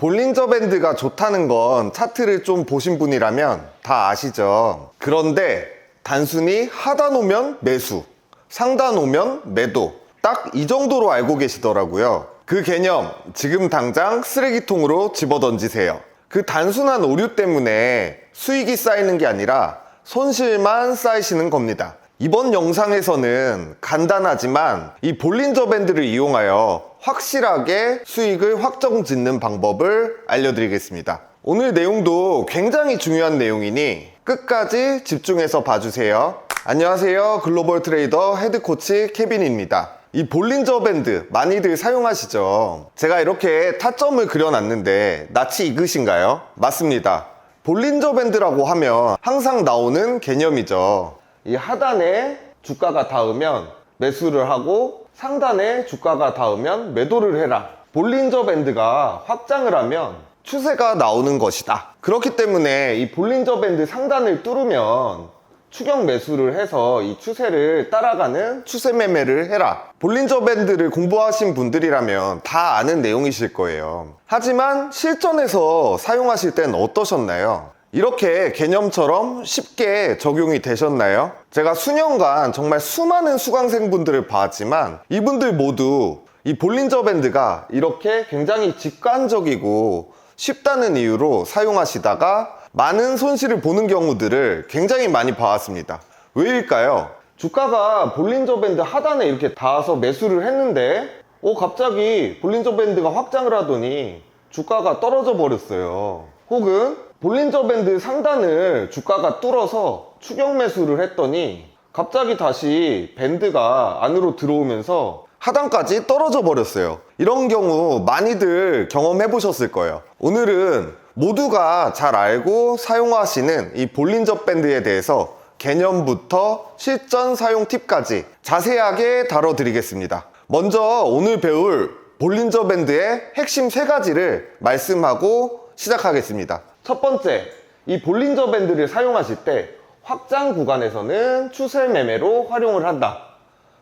볼린저 밴드가 좋다는 건 차트를 좀 보신 분이라면 다 아시죠. 그런데 단순히 하단 오면 매수, 상단 오면 매도. 딱 이 정도로 알고 계시더라고요. 그 개념 지금 당장 쓰레기통으로 집어 던지세요. 그 단순한 오류 때문에 수익이 쌓이는 게 아니라 손실만 쌓이시는 겁니다. 이번 영상에서는 간단하지만 이 볼린저 밴드를 이용하여 확실하게 수익을 확정 짓는 방법을 알려드리겠습니다. 오늘 내용도 굉장히 중요한 내용이니 끝까지 집중해서 봐주세요. 안녕하세요. 글로벌 트레이더 헤드 코치 케빈입니다. 이 볼린저 밴드 많이들 사용하시죠? 제가 이렇게 타점을 그려놨는데 낯이 익으신가요? 맞습니다. 볼린저 밴드라고 하면 항상 나오는 개념이죠. 이 하단에 주가가 닿으면 매수를 하고 상단에 주가가 닿으면 매도를 해라. 볼린저 밴드가 확장을 하면 추세가 나오는 것이다. 그렇기 때문에 이 볼린저 밴드 상단을 뚫으면 추격 매수를 해서 이 추세를 따라가는 추세 매매를 해라. 볼린저 밴드를 공부하신 분들이라면 다 아는 내용이실 거예요. 하지만 실전에서 사용하실 땐 어떠셨나요? 이렇게 개념처럼 쉽게 적용이 되셨나요? 제가 수년간 정말 수많은 수강생분들을 봤지만 이분들 모두 이 볼린저 밴드가 이렇게 굉장히 직관적이고 쉽다는 이유로 사용하시다가 많은 손실을 보는 경우들을 굉장히 많이 봐왔습니다. 왜일까요? 주가가 볼린저 밴드 하단에 이렇게 닿아서 매수를 했는데 어 갑자기 볼린저 밴드가 확장을 하더니 주가가 떨어져 버렸어요. 혹은 볼린저 밴드 상단을 주가가 뚫어서 추격 매수를 했더니 갑자기 다시 밴드가 안으로 들어오면서 하단까지 떨어져 버렸어요. 이런 경우 많이들 경험해 보셨을 거예요. 오늘은 모두가 잘 알고 사용하시는 이 볼린저 밴드에 대해서 개념부터 실전 사용 팁까지 자세하게 다뤄드리겠습니다. 먼저 오늘 배울 볼린저 밴드의 핵심 세 가지를 말씀하고 시작하겠습니다. 첫 번째, 이 볼린저 밴드를 사용하실 때 확장 구간에서는 추세 매매로 활용을 한다.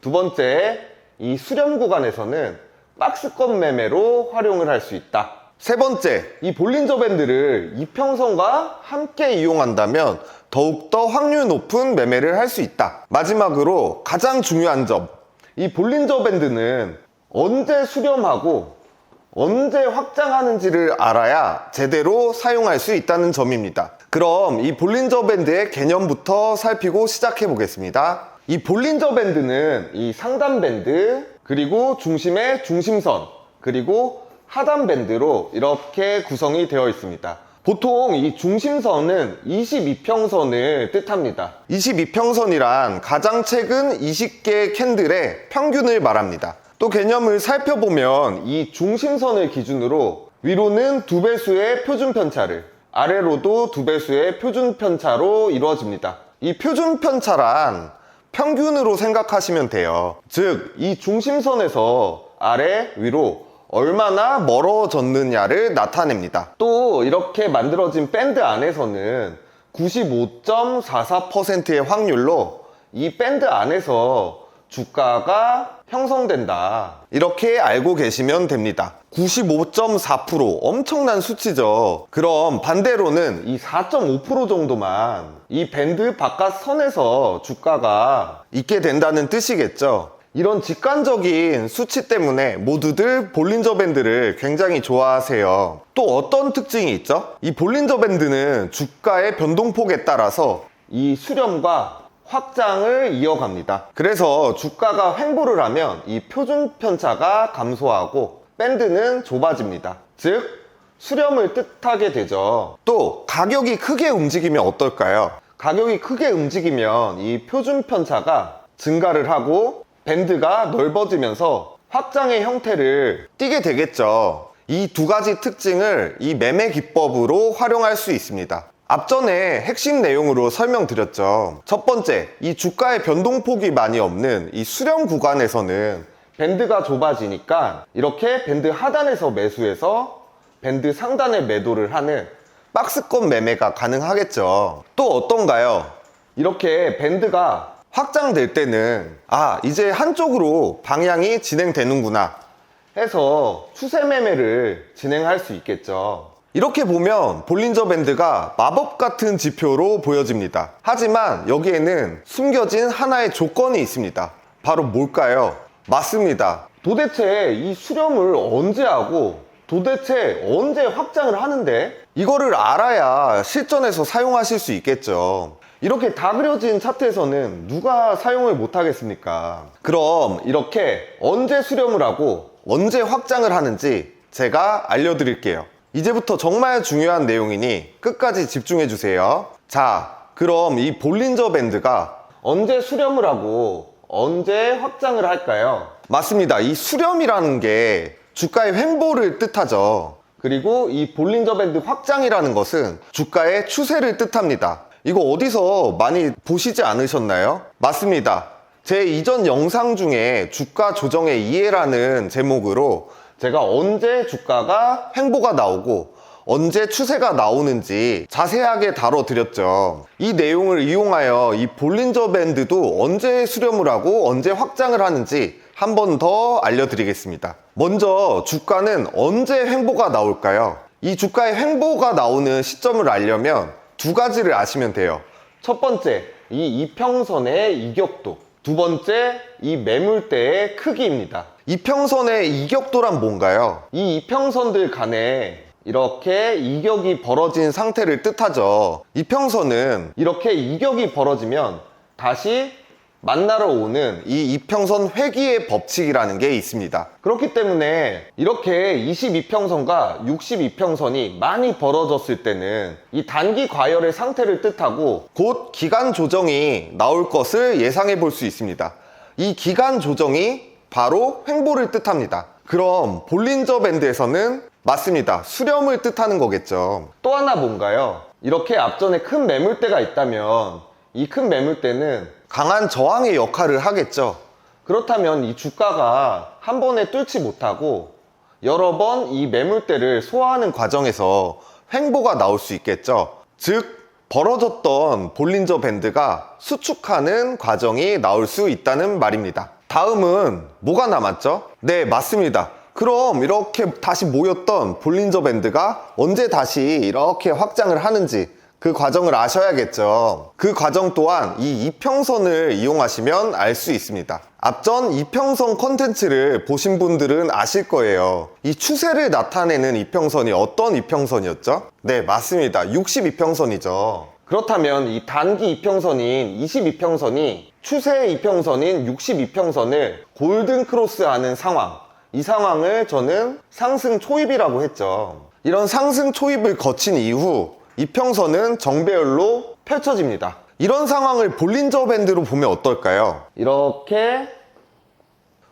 두 번째, 이 수렴 구간에서는 박스권 매매로 활용을 할 수 있다. 세 번째, 이 볼린저 밴드를 이평선과 함께 이용한다면 더욱더 확률 높은 매매를 할 수 있다. 마지막으로 가장 중요한 점, 이 볼린저 밴드는 언제 수렴하고 언제 확장하는지를 알아야 제대로 사용할 수 있다는 점입니다. 그럼 이 볼린저 밴드의 개념부터 살피고 시작해 보겠습니다. 이 볼린저 밴드는 이 상단 밴드, 그리고 중심의 중심선, 그리고 하단 밴드로 이렇게 구성이 되어 있습니다. 보통 이 중심선은 22평선을 뜻합니다. 22평선이란 가장 최근 20개의 캔들의 평균을 말합니다. 또 개념을 살펴보면 이 중심선을 기준으로 위로는 두 배수의 표준 편차를 아래로도 두 배수의 표준 편차로 이루어집니다. 이 표준 편차란 평균으로 생각하시면 돼요. 즉, 이 중심선에서 아래, 위로 얼마나 멀어졌느냐를 나타냅니다. 또 이렇게 만들어진 밴드 안에서는 95.44%의 확률로 이 밴드 안에서 주가가 형성된다. 이렇게 알고 계시면 됩니다. 95.4% 엄청난 수치죠. 그럼 반대로는 이 4.5% 정도만 이 밴드 바깥 선에서 주가가 있게 된다는 뜻이겠죠. 이런 직관적인 수치 때문에 모두들 볼린저 밴드를 굉장히 좋아하세요. 또 어떤 특징이 있죠? 이 볼린저 밴드는 주가의 변동폭에 따라서 이 수렴과 확장을 이어갑니다. 그래서 주가가 횡보를 하면 이 표준 편차가 감소하고 밴드는 좁아집니다. 즉, 수렴을 뜻하게 되죠. 또, 가격이 크게 움직이면 어떨까요? 가격이 크게 움직이면 이 표준 편차가 증가를 하고 밴드가 넓어지면서 확장의 형태를 띠게 되겠죠. 이 두 가지 특징을 이 매매 기법으로 활용할 수 있습니다. 앞전에 핵심 내용으로 설명드렸죠. 첫 번째, 이 주가의 변동폭이 많이 없는 이 수렴 구간에서는 밴드가 좁아지니까 이렇게 밴드 하단에서 매수해서 밴드 상단에 매도를 하는 박스권 매매가 가능하겠죠. 또 어떤가요? 이렇게 밴드가 확장될 때는 아, 이제 한쪽으로 방향이 진행되는구나. 해서 추세 매매를 진행할 수 있겠죠. 이렇게 보면 볼린저 밴드가 마법 같은 지표로 보여집니다. 하지만 여기에는 숨겨진 하나의 조건이 있습니다. 바로 뭘까요? 맞습니다. 도대체 이 수렴을 언제 하고 도대체 언제 확장을 하는데 이거를 알아야 실전에서 사용하실 수 있겠죠. 이렇게 다 그려진 차트에서는 누가 사용을 못 하겠습니까? 그럼 이렇게 언제 수렴을 하고 언제 확장을 하는지 제가 알려드릴게요. 이제부터 정말 중요한 내용이니 끝까지 집중해 주세요. 자, 그럼 이 볼린저 밴드가 언제 수렴을 하고 언제 확장을 할까요? 맞습니다. 이 수렴이라는 게 주가의 횡보를 뜻하죠. 그리고 이 볼린저 밴드 확장이라는 것은 주가의 추세를 뜻합니다. 이거 어디서 많이 보시지 않으셨나요? 맞습니다. 제 이전 영상 중에 주가 조정의 이해라는 제목으로 제가 언제 주가가 횡보가 나오고 언제 추세가 나오는지 자세하게 다뤄드렸죠. 이 내용을 이용하여 이 볼린저 밴드도 언제 수렴을 하고 언제 확장을 하는지 한 번 더 알려드리겠습니다. 먼저 주가는 언제 횡보가 나올까요? 이 주가의 횡보가 나오는 시점을 알려면 두 가지를 아시면 돼요. 첫 번째, 이 이평선의 이격도. 두 번째, 이 매물대의 크기입니다. 이평선의 이격도란 뭔가요? 이 이평선들 간에 이렇게 이격이 벌어진 상태를 뜻하죠. 이평선은 이렇게 이격이 벌어지면 다시 만나러 오는 이 이평선 회귀의 법칙이라는 게 있습니다. 그렇기 때문에 이렇게 22평선과 62평선이 많이 벌어졌을 때는 이 단기 과열의 상태를 뜻하고 곧 기간 조정이 나올 것을 예상해 볼 수 있습니다. 이 기간 조정이 바로 횡보를 뜻합니다. 그럼 볼린저 밴드에서는 맞습니다. 수렴을 뜻하는 거겠죠. 또 하나 뭔가요? 이렇게 앞전에 큰 매물대가 있다면 이 큰 매물대는 강한 저항의 역할을 하겠죠. 그렇다면 이 주가가 한 번에 뚫지 못하고 여러 번 이 매물대를 소화하는 과정에서 횡보가 나올 수 있겠죠. 즉, 벌어졌던 볼린저 밴드가 수축하는 과정이 나올 수 있다는 말입니다. 다음은 뭐가 남았죠? 네, 맞습니다. 그럼 이렇게 다시 모였던 볼린저 밴드가 언제 다시 이렇게 확장을 하는지 그 과정을 아셔야겠죠. 그 과정 또한 이 이평선을 이용하시면 알 수 있습니다. 앞전 이평선 컨텐츠를 보신 분들은 아실 거예요. 이 추세를 나타내는 이평선이 어떤 이평선이었죠? 네, 맞습니다. 62평선이죠. 그렇다면 이 단기 이평선인 22평선이 추세 이평선인 62평선을 골든 크로스 하는 상황. 이 상황을 저는 상승 초입이라고 했죠. 이런 상승 초입을 거친 이후 이평선은 정배열로 펼쳐집니다. 이런 상황을 볼린저 밴드로 보면 어떨까요? 이렇게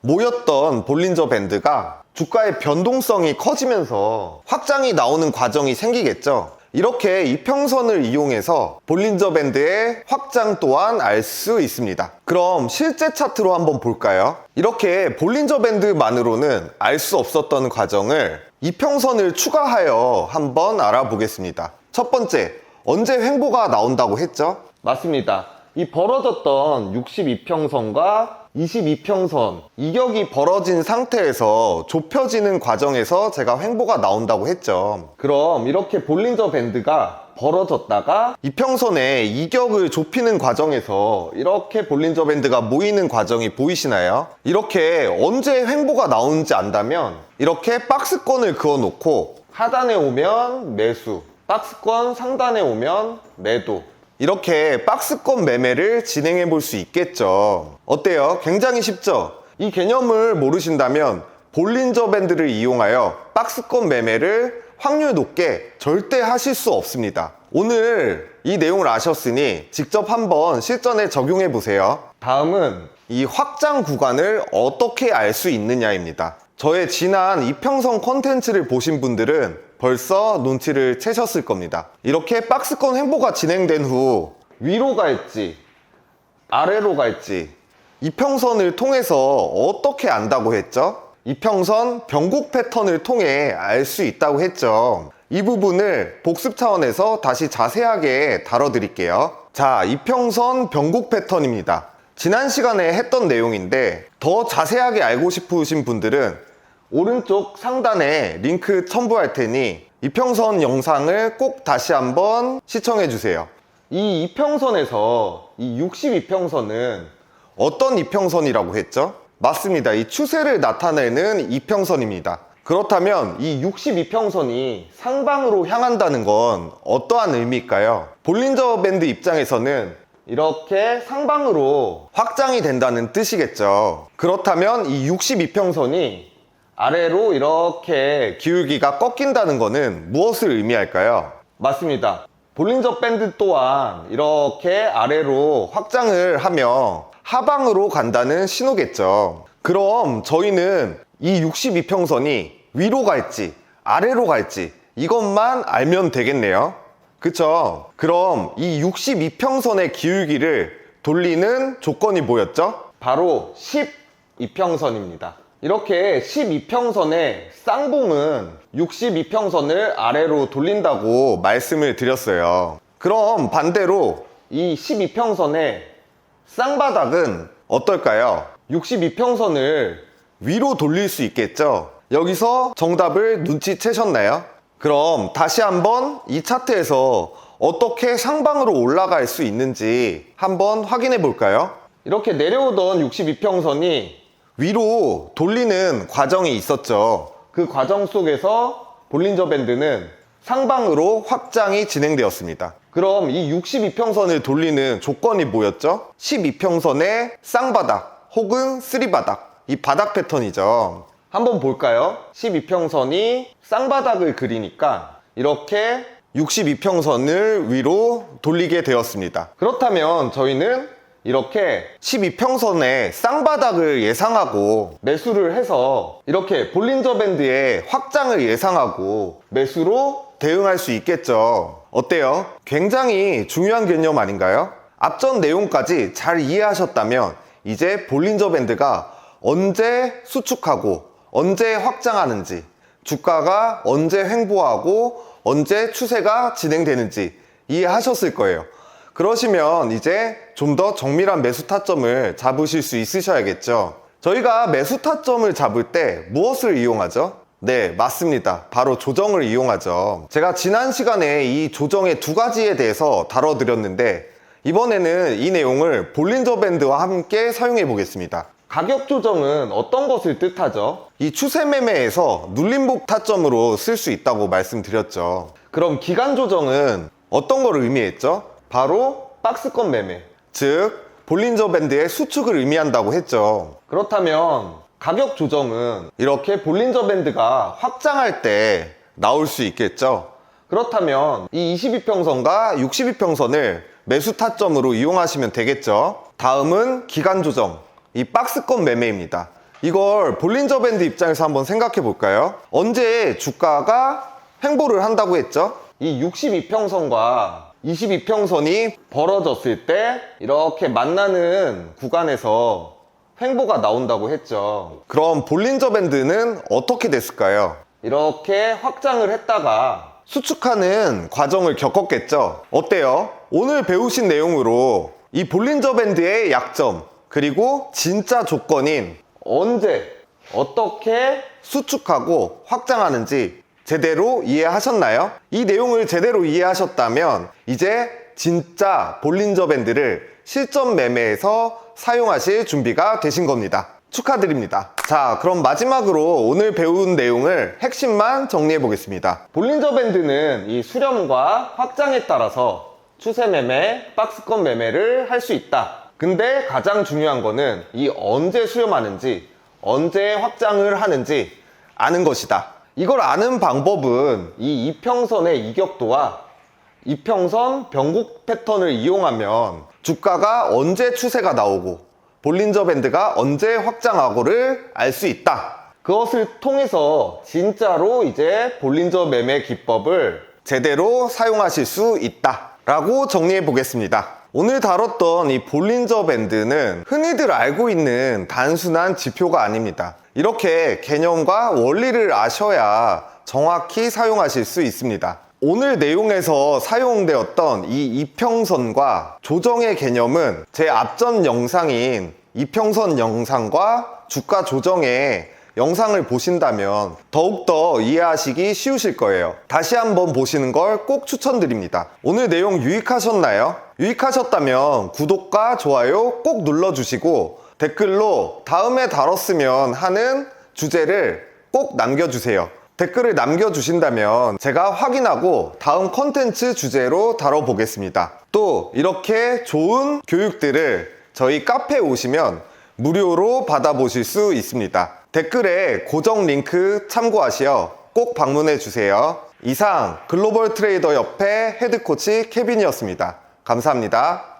모였던 볼린저 밴드가 주가의 변동성이 커지면서 확장이 나오는 과정이 생기겠죠. 이렇게 이평선을 이용해서 볼린저 밴드의 확장 또한 알 수 있습니다. 그럼 실제 차트로 한번 볼까요? 이렇게 볼린저 밴드만으로는 알 수 없었던 과정을 이평선을 추가하여 한번 알아보겠습니다. 첫 번째, 언제 횡보가 나온다고 했죠? 맞습니다. 이 벌어졌던 62평선과 22평선 이격이 벌어진 상태에서 좁혀지는 과정에서 제가 횡보가 나온다고 했죠. 그럼 이렇게 볼린저 밴드가 벌어졌다가 이평선에 이격을 좁히는 과정에서 이렇게 볼린저 밴드가 모이는 과정이 보이시나요? 이렇게 언제 횡보가 나오는지 안다면 이렇게 박스권을 그어 놓고 하단에 오면 매수 박스권 상단에 오면 매도 이렇게 박스권 매매를 진행해 볼 수 있겠죠. 어때요? 굉장히 쉽죠? 이 개념을 모르신다면 볼린저 밴드를 이용하여 박스권 매매를 확률 높게 절대 하실 수 없습니다. 오늘 이 내용을 아셨으니 직접 한번 실전에 적용해 보세요. 다음은 이 확장 구간을 어떻게 알 수 있느냐입니다. 저의 지난 이평선 컨텐츠를 보신 분들은 벌써 눈치를 채셨을 겁니다. 이렇게 박스권 횡보가 진행된 후 위로 갈지 아래로 갈지 이평선을 통해서 어떻게 안다고 했죠? 이평선 변곡 패턴을 통해 알 수 있다고 했죠. 이 부분을 복습 차원에서 다시 자세하게 다뤄드릴게요. 자, 이평선 변곡 패턴입니다. 지난 시간에 했던 내용인데 더 자세하게 알고 싶으신 분들은 오른쪽 상단에 링크 첨부할 테니 이평선 영상을 꼭 다시 한번 시청해 주세요. 이 이평선에서 이 62평선은 어떤 이평선이라고 했죠? 맞습니다. 이 추세를 나타내는 이평선입니다. 그렇다면 이 62평선이 상방으로 향한다는 건 어떠한 의미일까요? 볼린저 밴드 입장에서는 이렇게 상방으로 확장이 된다는 뜻이겠죠. 그렇다면 이 62평선이 아래로 이렇게 기울기가 꺾인다는 것은 무엇을 의미할까요? 맞습니다. 볼린저 밴드 또한 이렇게 아래로 확장을 하며 하방으로 간다는 신호겠죠. 그럼 저희는 이 62평선이 위로 갈지 아래로 갈지 이것만 알면 되겠네요. 그쵸? 그럼 이 62평선의 기울기를 돌리는 조건이 뭐였죠? 바로 12평선입니다. 이렇게 12평선의 쌍봉은 62평선을 아래로 돌린다고 말씀을 드렸어요. 그럼 반대로 이 12평선의 쌍바닥은 어떨까요? 62평선을 위로 돌릴 수 있겠죠? 여기서 정답을 눈치채셨나요? 그럼 다시 한번 이 차트에서 어떻게 상방으로 올라갈 수 있는지 한번 확인해 볼까요? 이렇게 내려오던 62평선이 위로 돌리는 과정이 있었죠. 그 과정 속에서 볼린저 밴드는 상방으로 확장이 진행되었습니다. 그럼 이 62평선을 돌리는 조건이 뭐였죠? 12평선의 쌍바닥 혹은 쓰리바닥 이 바닥 패턴이죠. 한번 볼까요? 12평선이 쌍바닥을 그리니까 이렇게 62평선을 위로 돌리게 되었습니다. 그렇다면 저희는 이렇게 12평선의 쌍바닥을 예상하고 매수를 해서 이렇게 볼린저 밴드의 확장을 예상하고 매수로 대응할 수 있겠죠. 어때요? 굉장히 중요한 개념 아닌가요? 앞전 내용까지 잘 이해하셨다면 이제 볼린저 밴드가 언제 수축하고 언제 확장하는지 주가가 언제 횡보하고 언제 추세가 진행되는지 이해하셨을 거예요. 그러시면 이제 좀 더 정밀한 매수 타점을 잡으실 수 있으셔야겠죠. 저희가 매수 타점을 잡을 때 무엇을 이용하죠? 네, 맞습니다. 바로 조정을 이용하죠. 제가 지난 시간에 이 조정의 두 가지에 대해서 다뤄드렸는데 이번에는 이 내용을 볼린저 밴드와 함께 사용해 보겠습니다. 가격 조정은 어떤 것을 뜻하죠? 이 추세 매매에서 눌림목 타점으로 쓸 수 있다고 말씀드렸죠. 그럼 기간 조정은 어떤 걸 의미했죠? 바로 박스권 매매. 즉, 볼린저 밴드의 수축을 의미한다고 했죠. 그렇다면 가격 조정은 이렇게 볼린저 밴드가 확장할 때 나올 수 있겠죠. 그렇다면 이 22평선과 62평선을 매수 타점으로 이용하시면 되겠죠. 다음은 기간 조정. 이 박스권 매매입니다. 이걸 볼린저 밴드 입장에서 한번 생각해 볼까요? 언제 주가가 횡보를 한다고 했죠? 이 62평선과 22평선이 벌어졌을 때 이렇게 만나는 구간에서 횡보가 나온다고 했죠. 그럼 볼린저 밴드는 어떻게 됐을까요? 이렇게 확장을 했다가 수축하는 과정을 겪었겠죠. 어때요? 오늘 배우신 내용으로 이 볼린저 밴드의 약점, 그리고 진짜 조건인 언제, 어떻게 수축하고 확장하는지 제대로 이해하셨나요? 이 내용을 제대로 이해하셨다면 이제 진짜 볼린저 밴드를 실전 매매에서 사용하실 준비가 되신 겁니다. 축하드립니다. 자, 그럼 마지막으로 오늘 배운 내용을 핵심만 정리해 보겠습니다. 볼린저 밴드는 이 수렴과 확장에 따라서 추세 매매, 박스권 매매를 할 수 있다. 근데 가장 중요한 거는 이 언제 수렴하는지, 언제 확장을 하는지 아는 것이다. 이걸 아는 방법은 이 이평선의 이격도와 이평선 변곡 패턴을 이용하면 주가가 언제 추세가 나오고 볼린저 밴드가 언제 확장하고를 알 수 있다. 그것을 통해서 진짜로 이제 볼린저 매매 기법을 제대로 사용하실 수 있다. 라고 정리해 보겠습니다. 오늘 다뤘던 이 볼린저 밴드는 흔히들 알고 있는 단순한 지표가 아닙니다. 이렇게 개념과 원리를 아셔야 정확히 사용하실 수 있습니다. 오늘 내용에서 사용되었던 이 이평선과 조정의 개념은 제 앞전 영상인 이평선 영상과 주가 조정에 영상을 보신다면 더욱더 이해하시기 쉬우실 거예요. 다시 한번 보시는 걸 꼭 추천드립니다. 오늘 내용 유익하셨나요? 유익하셨다면 구독과 좋아요 꼭 눌러주시고 댓글로 다음에 다뤘으면 하는 주제를 꼭 남겨주세요. 댓글을 남겨주신다면 제가 확인하고 다음 컨텐츠 주제로 다뤄보겠습니다. 또 이렇게 좋은 교육들을 저희 카페에 오시면 무료로 받아보실 수 있습니다. 댓글에 고정 링크 참고하시어 꼭 방문해 주세요. 이상 글로벌 트레이더 협회 헤드코치 케빈이었습니다. 감사합니다.